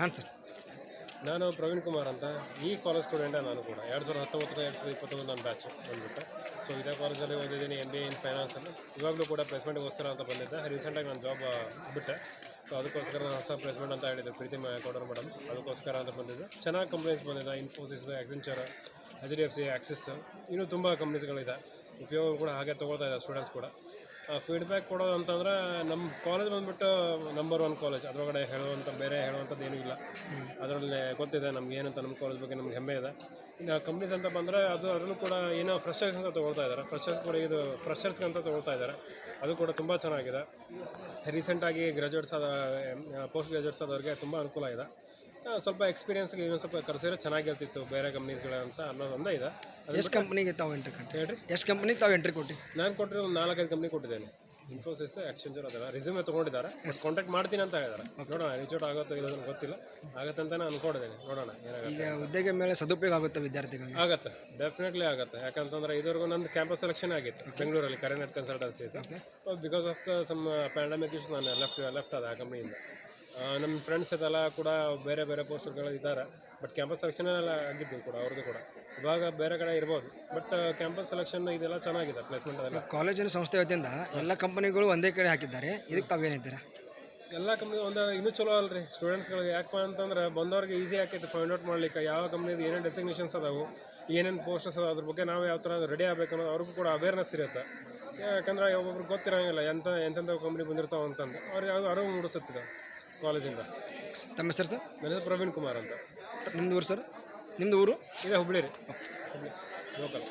ಹಾಂ ಸರ್. ನಾನು ಪ್ರವೀಣ್ ಕುಮಾರ್ ಅಂತ. ಈ ಕಾಲೇಜ್ ಸ್ಟೂಡೆಂಟ ನಾನು ಕೂಡ. ಎರಡು ಸಾವಿರದ ಹತ್ತೊಂಬತ್ತು ಎರಡು ಸಾವಿರದ ಇಪ್ಪತ್ತೊಂದು ನನ್ನ ಬ್ಯಾಚ್ ಬಂದ್ಬಿಟ್ಟು. ಸೊ ಇದೇ ಕಾಲೇಜಲ್ಲಿ ಓದಿದ್ದೀನಿ ಎಂ ಬಿ ಇನ್ ಫೈನಾನ್ಸಲ್ಲಿ ಇವಾಗಲೂ ಕೂಡ ಪ್ಲೇಸ್ಮೆಂಟ್ಗೋಸ್ಕರ ಅಂತ ಬಂದಿದ್ದೆ. ರೀಸೆಂಟಾಗಿ ನಾನು ಜಾಬ್ ಬಿಟ್ಟೆ. ಸೊ ಅದಕ್ಕೋಸ್ಕರ ನಾನು ಹೊಸ ಪ್ಲೇಸ್ಮೆಂಟ್ ಅಂತ ಹೇಳಿದ್ದೆ, ಪ್ರೀತಿ ಕೊಡೋರು ಮೇಡಮ್ ಅದಕ್ಕೋಸ್ಕರ ಅಂತ ಬಂದಿದ್ದೆ. ಚೆನ್ನಾಗಿ ಕಂಪ್ನೀಸ್ ಬಂದಿದೆ. Infosys Accenture H D F C Axis ಇನ್ನೂ ತುಂಬ ಕಂಪ್ನೀಸ್ಗಳಿದೆ ಉಪಯೋಗ ಕೂಡ ಹಾಗೆ ತೊಗೊಳ್ತಾ ಇದ್ದಾರೆ ಸ್ಟೂಡೆಂಟ್ಸ್ ಕೂಡ. ಫೀಡ್ಬ್ಯಾಕ್ ಕೊಡೋದು ಅಂತಂದ್ರೆ ನಮ್ಮ ಕಾಲೇಜ್ ಬಂದ್ಬಿಟ್ಟು ನಂಬರ್ ಒನ್ ಕಾಲೇಜ್ ಅದರೊಳಗಡೆ ಹೇಳುವಂಥ ಬೇರೆ ಹೇಳುವಂಥದ್ದು ಏನೂ ಇಲ್ಲ. ಅದರಲ್ಲಿ ಗೊತ್ತಿದೆ ನಮ್ಗೆ ಏನಂತ ನಮ್ಮ ಕಾಲೇಜ್ ಬಗ್ಗೆ ನಮ್ಗೆ ಹೆಮ್ಮೆ ಇದೆ. ಇನ್ನು ಕಂಪ್ನೀಸ್ ಅಂತ ಬಂದರೆ ಅದು, ಅದರಲ್ಲೂ ಕೂಡ ಏನೋ ಫ್ರೆಶರ್ಸ್ ಅಂತ ತೊಗೊಳ್ತಾ ಇದ್ದಾರೆ ಫ್ರೆಶರ್ಸ್ ಕೂಡ ಇದು ಫ್ರೆಶರ್ಸ್ಗೆ ಅಂತ ತೊಗೊಳ್ತಾ ಇದ್ದಾರೆ ಅದು ಕೂಡ ತುಂಬ ಚೆನ್ನಾಗಿದೆ. ರೀಸೆಂಟಾಗಿ ಗ್ರ್ಯಾಜುಯೇಟ್ಸ್ ಆದ ಪೋಸ್ಟ್ ಗ್ರ್ಯಾಜುಯೇಟ್ಸ್ ಆದವ್ರಿಗೆ ತುಂಬ ಅನುಕೂಲ ಇದೆ. ಸ್ವಲ್ಪ ಎಕ್ಸ್ಪೀರಿಯನ್ಸ್ಗೆ ಇನ್ನೊಂದು ಸ್ವಲ್ಪ ಕರೆಸಿದ್ರೆ ಚೆನ್ನಾಗಿರ್ತಿತ್ತು ಬೇರೆ ಕಂಪ್ನಿಗಳ ಅನ್ನೋದು ಒಂದೇ ಇದೆ. ಎಷ್ಟು ಕಂಪ್ನಿಗೆ ತಾವು ಎಂಟ್ರಿ ಕೊಟ್ಟು ಹೇಳ್ರಿ. ಎಷ್ಟು ಕಂಪ್ನಿಗೆ ತಾವು ಎಂಟ್ರಿ ಕೊಟ್ಟು ನಾನು ಕೊಟ್ಟಿರೋ ಒಂದು ನಾಲ್ಕೈದು ಕಂಪ್ನಿ ಕೊಟ್ಟಿದ್ದೇನೆ. ಇನ್ಫೋಸಿಸ್ ಎಕ್ಸ್ಚೇಂಜರ್ ಅದೆಲ್ಲ ರಿಸ್ಯೂಮೆ ತೊಗೊಂಡಿದ್ದಾರೆ. ಕಾಂಟ್ಯಾಕ್ಟ್ ಮಾಡ್ತೀನಿ ಅಂತ ಹೇಳಿದ್ದಾರೆ. ನೋಡೋಣ ರಿಚೋಟ್ ಆಗುತ್ತೋ ಇಲ್ಲ ಅಂತ ಗೊತ್ತಿಲ್ಲ. ಆಗತ್ತೆ ಅಂತ ನಾನು ಅನ್ಕೊಂಡಿದ್ದೇನೆ. ನೋಡೋಣ ಏನಾಗುತ್ತೆ ಈಗ ಹುದ್ದೆಗೆ ಮೇಲೆ ಸದುಪಯೋಗ ಆಗುತ್ತೆ ವಿದ್ಯಾರ್ಥಿಗಳಿಗೆ? ಆಗುತ್ತೆ. ಡೆಫಿನೆಟ್ಲಿ ಆಗುತ್ತೆ. ಯಾಕಂತಂದ್ರೆ ಇದುವರೆಗೂ ನಂದು ಕ್ಯಾಂಪಸ್ ಸೆಲೆಕ್ಷನ್ ಆಗಿತ್ತು. ಬೆಂಗಳೂರಲ್ಲಿ Careernet consultancy because of the some pandemic issues ನಾನು ಲೆಫ್ಟ್ ಲೆಫ್ಟ್ ಅದ ಆ ಕಂಪ್ನಿಯಿಂದ ನಮ್ಮ ಫ್ರೆಂಡ್ಸ್ ಅದೆಲ್ಲ ಕೂಡ ಬೇರೆ ಬೇರೆ ಪೋಸ್ಟ್ಗಳು ಇದ್ದಾರೆ. ಬಟ್ ಕ್ಯಾಂಪಸ್ ಸೆಲೆಕ್ಷನ್ ಎಲ್ಲ ಆಗಿದ್ದು ಕೂಡ ಅವ್ರದ್ದು ಕೂಡ. ಇವಾಗ ಬೇರೆ ಕಡೆ ಇರ್ಬೋದು. ಬಟ್ ಕ್ಯಾಂಪಸ್ ಸೆಲೆಕ್ಷನ್ ಇದೆಲ್ಲ ಚೆನ್ನಾಗಿದೆ ಪ್ಲೇಸ್ಮೆಂಟ್ ಅದೆಲ್ಲ. ಕಾಲೇಜಿನ ಸಂಸ್ಥೆ ವತಿಯಿಂದ ಎಲ್ಲ ಕಂಪನಿಗಳು ಒಂದೇ ಕಡೆ ಹಾಕಿದ್ದಾರೆ. ಇದಕ್ಕೆ ತಾವೇನಿದ್ದೀರಾ ಎಲ್ಲ ಕಂಪ್ನಿ ಒಂದು ಇನ್ನೂ ಚಲೋ ಅಲ್ರಿ. ಸ್ಟೂಡೆಂಟ್ಸ್ಗಳಿಗೆ ಯಾಕಪ್ಪ ಅಂತಂದ್ರೆ ಬಂದವ್ರಿಗೆ ಈಸಿ ಆಕೈತೆ ಫೈಂಡ್ ಔಟ್ ಮಾಡ್ಲಿಕ್ಕೆ. ಯಾವ ಕಂಪ್ನಿದು ಏನೇನು ಡೆಸಿಗ್ನೇಷನ್ಸ್ ಅದಾವು ಏನೇನು ಪೋಸ್ಟಸ್ ಅದಾವ ಅದ್ರ ಬಗ್ಗೆ ನಾವು ಯಾವ ಥರ ರೆಡಿ ಆಗಬೇಕು ಅನ್ನೋದು ಅವ್ರಿಗೂ ಕೂಡ ಅವೇರ್ನೆಸ್ ಇರುತ್ತೆ. ಯಾಕಂದ್ರೆ ಒಬ್ಬೊಬ್ರು ಗೊತ್ತಿರೋಂಗಿಲ್ಲ ಎಂಥ ಎಂಥೆಂಥ ಕಂಪ್ನಿ ಬಂದಿರ್ತಾವೆ ಅಂತಂದು ಅವ್ರಿಗೆ ಯಾವ ಅರಿವು ಮೂಡಿಸುತ್ತಿದೆ ಕಾಲೇಜಿಂದ. ತಮ್ಮ ಹೆಸರು ಸರ್? ನನ್ನ ಹೆಸರು ಪ್ರವೀಣ್ ಕುಮಾರ್ ಅಂತ. ನಿಮ್ದು ಊರು ಸರ್? ನಿಮ್ಮದು ಊರು? ಇದೇ ಹುಬ್ಳಿ ರೀ. ಹುಬ್ಳಿ. ಲೋಕಲ್